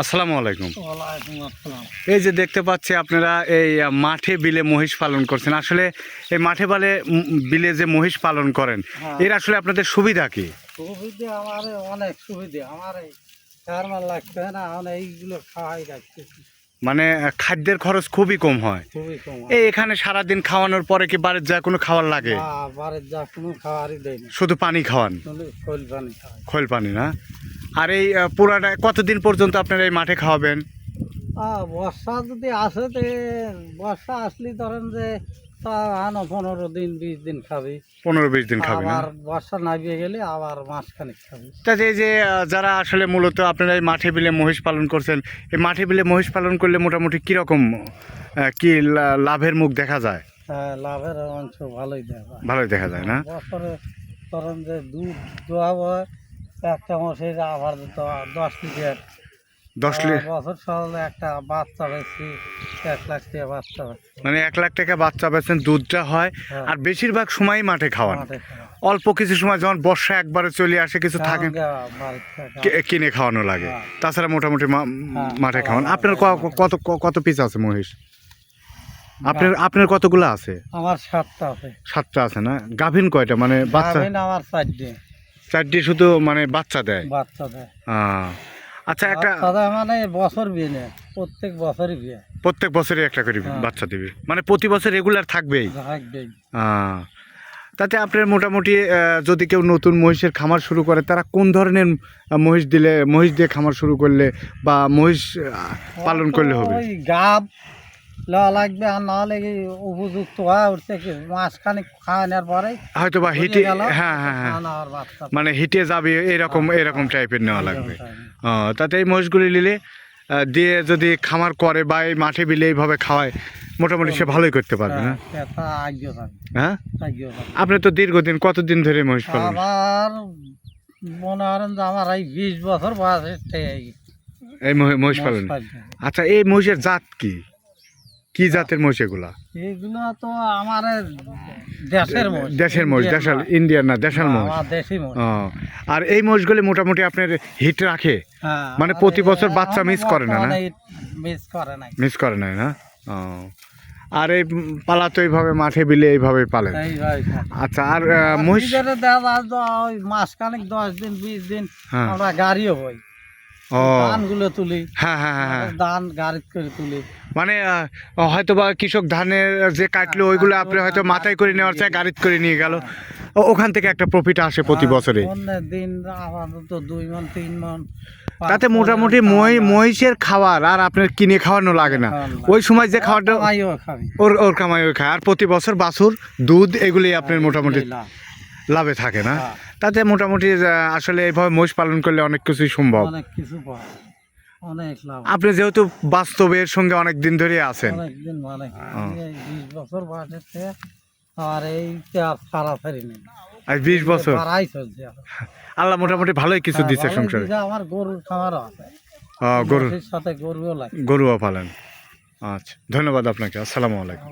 আসসালামু আলাইকুম। এই যে দেখতে পাচ্ছি আপনারা এই মাঠে বিলে মহিষ পালন করছেন। আসলে এই মাঠে বালে বিলে যে মহিষ পালন করেন হ্যাঁ। এর আসলে আপনাদের সুবিধা কি? সুবিধে আমার অনেক সুবিধে। আমার লাগছে না এখন এইগুলো খাওয়াই মানে খাদ্যের খরচ খুবই কম হয়। এই এখানে সারাদিন খাওয়ানোর পরে কি বাড়ির যা কোনো খাবার লাগে? বাড়ির যা কোনো খাওয়ারই দেয় শুধু পানি খাওয়ান? খোল পানি খোল পানি না? আর এই পুরাটা কতদিন পর্যন্ত আপনারা এই মাঠে খাওয়াবেন? বর্ষা যদি আসে তো বর্ষা আসলে ধরেন যে আনো পনেরো দিন বিশ দিন খাবি। পনেরো বিশ দিন খাবেন আর বর্ষা নামিয়ে গেলে আবার মাসখানেক খাবি। তাতে এই যে যারা আসলে মূলত আপনারা এই মাঠে বিলে মহিষ পালন করছেন এই মাঠে বিলে মহিষ পালন করলে মোটামুটি কীরকম কি লাভের মুখ দেখা যায়? হ্যাঁ লাভের অংশ ভালোই দেখা ভালোই দেখা যায় না? বছরে ধরেন যে দুধ দোয়াবো একটা মশির আবার দশ লিটার। দশ বছর সহজে একটা বাচ্চা বেশি এক লাখ টাকা বাচ্চা মানে এক লাখ টাকা বাচ্চা বেচেন দুধটা হয় হ্যাঁ। আর বেশিরভাগ সময়ই মাঠে খাওয়ান। অল্প কিছু সময় যখন বর্ষা একবারে চলে আসে কিছু থাকে কিনে খাওয়ানো লাগে। হ্যাঁ। তাছাড়া মোটামুটি হ্যাঁ, মাঠে খাওয়ান। আপনার কত কত পিস আছে মহিষ? আপনার আপনার কতগুলো আছে? আমার সাতটা আছে। সাতটা আছে না? গাভিন কয়টা? মানে বাচ্চা আমার চারটে। চারটি শুধু মানে বাচ্চা দেয়? বাচ্চা দেয়। আহ, আচ্ছা একটা দেয় মানে বছর বিয়ে নেয় প্রত্যেক বছরই বিয়ে। প্রত্যেক বছরই একটা করে হ্যাঁ। বাচ্চা দিবে। মানে প্রতি বছর রেগুলার থাকবেই? থাকবেই। আহ, তাতে আপনার মোটামুটি যদি কেউ নতুন মহিষের খামার শুরু করে তারা কোন ধরনের মহিষ দিলে মহিষ দিয়ে খামার শুরু করলে বা মহিষ পালন করলে হবে? গাব লওয়া লাগবে আর নাহলে কি উপযুক্ত হয় উঠছে মাসখানেক খাওয়ানোর পরে হয়তো বা হিটে হ্যাঁ হ্যাঁ হ্যাঁ। মানে হিটে যাবে এরকম হ্যাঁ, এরকম টাইপের নেওয়া লাগবে। ও, তাতে এই মহিষগুলি নিলে দিয়ে যদি খামার করে বা এই মাঠে বিলে এইভাবে খাওয়ায় মোটামুটি সে ভালোই করতে পারবে না? হ্যাঁ, হ্যাঁ? আপনি তো দীর্ঘদিন কতদিন ধরে মহিষ পালন? আবার মনে করেন যে আমার এই বিশ বছর বয়সের এই এই মহি- মহিষ পালন। পালন। আচ্ছা এই মহিষের জাত কি? কি জাতের মোষ এগুলা? এগুলো তো আমার দেশের মোষ দেশের ইন্ডিয়ান দেশাল না। ইন্ডিয়ান না দেশাল আমার দেশি মোষ আর এই মহিষগুলি মোটামুটি আপনার হিট রাখে? হ্যাঁ, মানে প্রতি বছর বাচ্চা মিস করে না, না? miss করে নাই। মিস করে না? না আর এই পালা তো এইভাবে মাঠে বিলে এইভাবে পালেন? থাকে। আচ্ছা আর মহিষ মাসখানেক দশ দিন বিশ দিন হ্যাঁ। আমরা গাড়িও হই ও ধানগুলো তুলি। হ্যাঁ হ্যাঁ হ্যাঁ হ্যাঁ। ধান করে তুলি। মানে হয়তো বা কৃষক ধানের যে কাটলো ওইগুলো আপনি হয়তো মাথায় করে নেওয়ার চাই গাড়িতে করে নিয়ে গেল। ওখান থেকে একটা প্রফিট আসে প্রতি বছরে? দিন আপাতত দুই মন তিন মন তাতে মোটামুটি মই মহিষের খাবার আর আপনার কিনে খাওয়ানো লাগে না। ওই সময় যে খাবারটা ওর ওর কামাই ওই খায়। আর প্রতি বছর বাছুর দুধ এগুলি আপনার মোটামুটি লাভ। থাকে না। হ্যাঁ, তাতে মোটামুটি আসলে এইভাবে মোষ পালন করলে অনেক কিছুই সম্ভব। অনেক কিছু অনেক লাভ। আপনি যেহেতু বাস্তবের সঙ্গে অনেক দিন ধরে আছেন। অনেক দিন মানে হ্যাঁ। বিশ বছর বয়সের আর এই ছাড়াছাড়ি নেই। আজ বিশ বছর। বাড়াই চলছে আল্লাহ মোটামুটি ভালোই কিছু হ্যাঁ, দিচ্ছে সংসারে। আমার গরুর খামারও আছে। ও, সাথে গরুও লাগে। গরুও পালেন। আচ্ছা ধন্যবাদ আপনাকে। আসসালামু আলাইকুম।